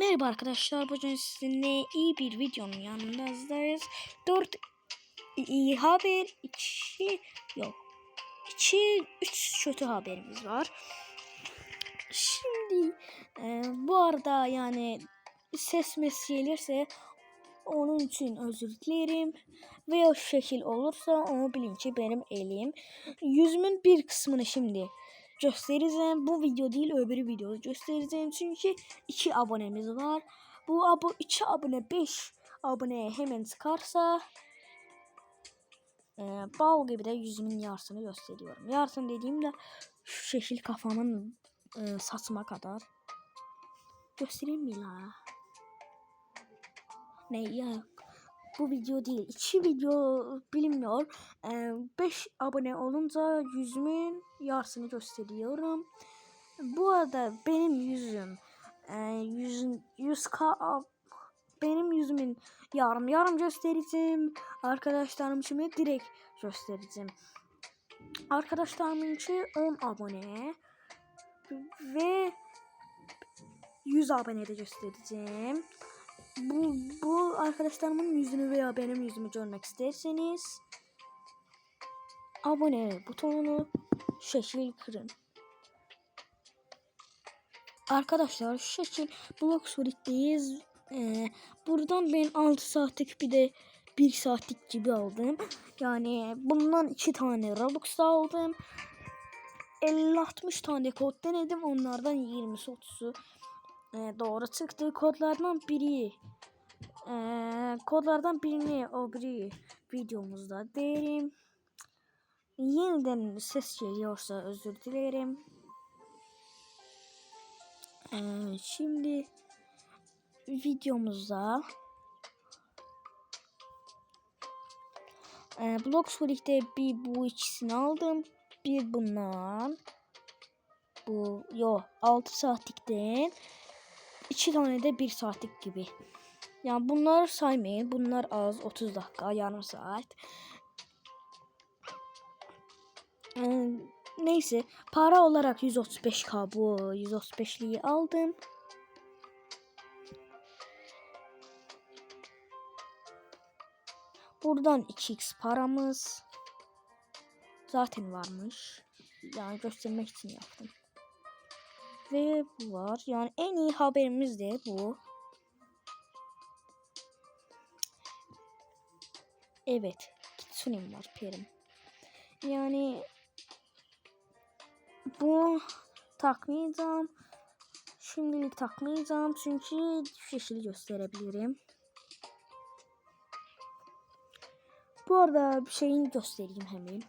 Merhaba arkadaşlar. Bugün sizinle iyi bir videonun yanındayız. 4 iyi haber, 2 yok. 2 3 kötü haberimiz var. Şimdi e, bu arada yani ses mes gelirse onun için özür dilerim. Ve o şekil olursa onu bilin ki benim elim. Yüzümün bir kısmını şimdi göstereceğim. Bu video değil öbür video göstereceğim. Çünkü 2 abonemiz var. Bu abo 2 abone 5 aboneye hemen çıkarsa e, bal gibi de yüzümün yarısını gösteriyorum. Yarısını dediğimde şu şekil kafamın e, saçıma kadar. Göstereyim mi la? Ne ya? Bu video değil. iki video bilinmiyor. 5 abone olunca yüzümün yarısını gösteriyorum. Bu arada benim yüzüm e, yüzün 100k benim yüzümün yarım yarım göstereceğim. Arkadaşlarım için direkt göstereceğim. Arkadaşlarım için 10 abone ve 100 abone de göstereceğim. Bu, bu arkadaşlarımın yüzünü veya benim yüzümü görmek isterseniz abone butonunu şekil kırın. Arkadaşlar şekil Bloxfruit'teyiz. Ee, buradan ben 6 saatlik bir de 1 saatlik gibi aldım. Yani bundan 2 tane Robux aldım. 50-60 tane kod denedim. Onlardan 20-30'u e, doğru çıktı. Kodlardan biri e, kodlardan birini o biri videomuzda derim. Yeniden ses geliyorsa özür dilerim. E, şimdi videomuzda e, Bloxfreak'te bir bu ikisini aldım. Bir bundan. Bu yo 6 saatlikten. İki tane de bir saatlik gibi. Yani bunlar saymayın. Bunlar az 30 dakika yarım saat. Ee, neyse para olarak 135k bu 135'liği aldım. Buradan 2x paramız zaten varmış. Yani göstermek için yaptım. Ve bu var. Yani en iyi haberimiz de bu. Evet. Kitsune'm var Perim. Yani bu takmayacağım. Şimdilik takmayacağım çünkü yeşili gösterebilirim. Bu arada bir şeyini göstereyim hemen.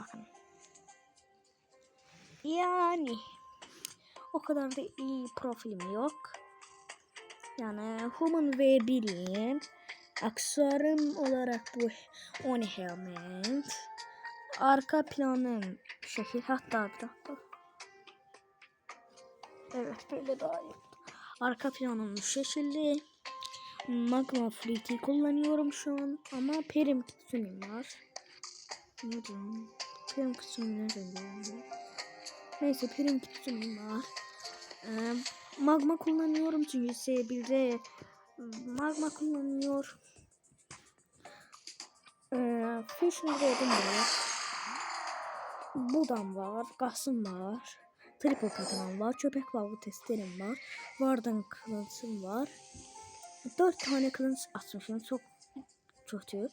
Bakın. Yani o kadar da iyi profilim yok. Yani Human ve Billy'in aksesuarım olarak bu Oni Helmet. Arka planım şekil hatta bir. Evet böyle daha iyi. Arka planım bu şekilde. Magma Fleet'i kullanıyorum şu an ama Perim Kitsune'm var. Ne diyeyim? Perim Kitsune'm nereden Neyse Perim Kitsune'm var. Ee, magma kullanıyorum çünkü S1'de magma kullanıyor. Ee, Fishing Rod'um var. Budam var. Gasım var. Triple katanam var. Köpek balığı testerim var. Vardan kılıncım var. 4 tane kılıç atmışım. Çok kötü.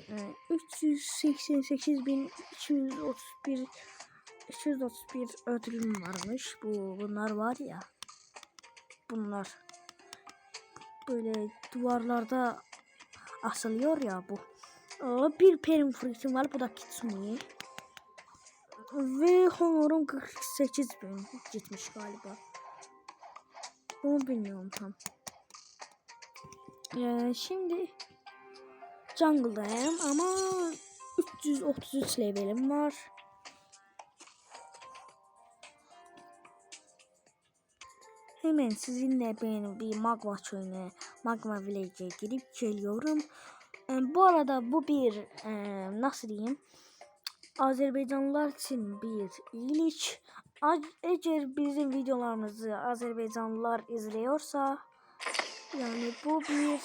Ee, 388.231 231 ödülüm varmış. Bu bunlar var ya. Bunlar böyle duvarlarda asılıyor ya bu. Aa, bir perim fritim var. Bu da Kitsune. Ve honorum 48 bin gitmiş galiba. Onu bilmiyorum tam. Ee, şimdi jungle'dayım ama 333 levelim var. Hemen sizinle ben bir Magma köyüne, Magma Village'e girip geliyorum. E, bu arada bu bir e, nasıl diyeyim? Azerbaycanlılar için bir iyilik. Eğer bizim videolarımızı Azerbaycanlılar izliyorsa yani bu bir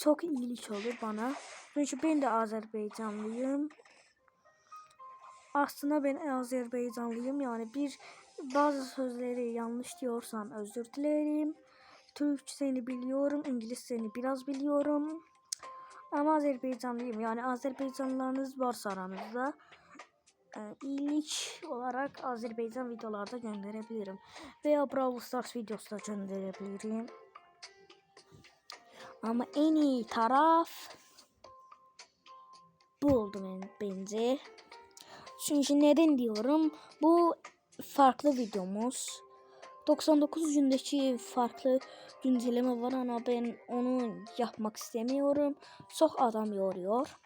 çok iyilik olur bana. Çünkü ben de Azerbaycanlıyım. Aslında ben Azerbaycanlıyım. Yani bir bazı sözleri yanlış diyorsam özür dilerim. Türkçesini biliyorum, İngilizcesini biraz biliyorum. Ama Azerbaycanlıyım. Yani Azerbaycanlılarınız varsa aranızda e, iyilik olarak Azerbaycan videolarda gönderebilirim. Veya Brawl Stars videosu da gönderebilirim. Ama en iyi taraf bu oldu ben, bence. Çünkü neden diyorum? Bu farklı videomuz. 99 gündeki farklı güncelleme var ama ben onu yapmak istemiyorum. Çok adam yoruyor.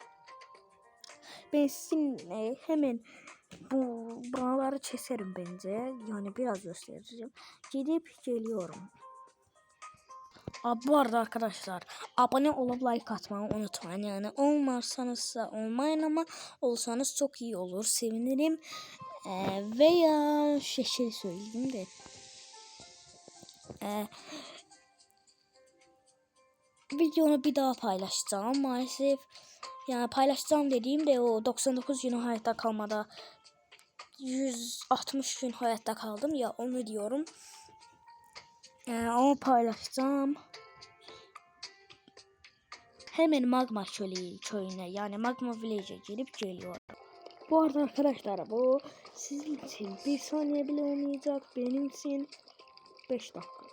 Ben sizinle hemen bu buraları keserim bence. Yani biraz göstereceğim. Gidip geliyorum. Aa, bu arada arkadaşlar abone olup like atmayı unutmayın. Yani olmazsanız da olmayın ama olsanız çok iyi olur. Sevinirim. Ee, veya şey, şey söyleyeyim de. Ee, videonu bir daha paylaşacağım maalesef. Yani paylaşacağım dediğimde o 99 gün hayatta kalmada 160 gün hayatta kaldım ya onu diyorum. Ee, onu paylaşacağım. Hemen magma çölü köyüne yani magma village'e girip geliyorum. Bu arada arkadaşlar bu sizin için bir saniye bile olmayacak benim için 5 dakika.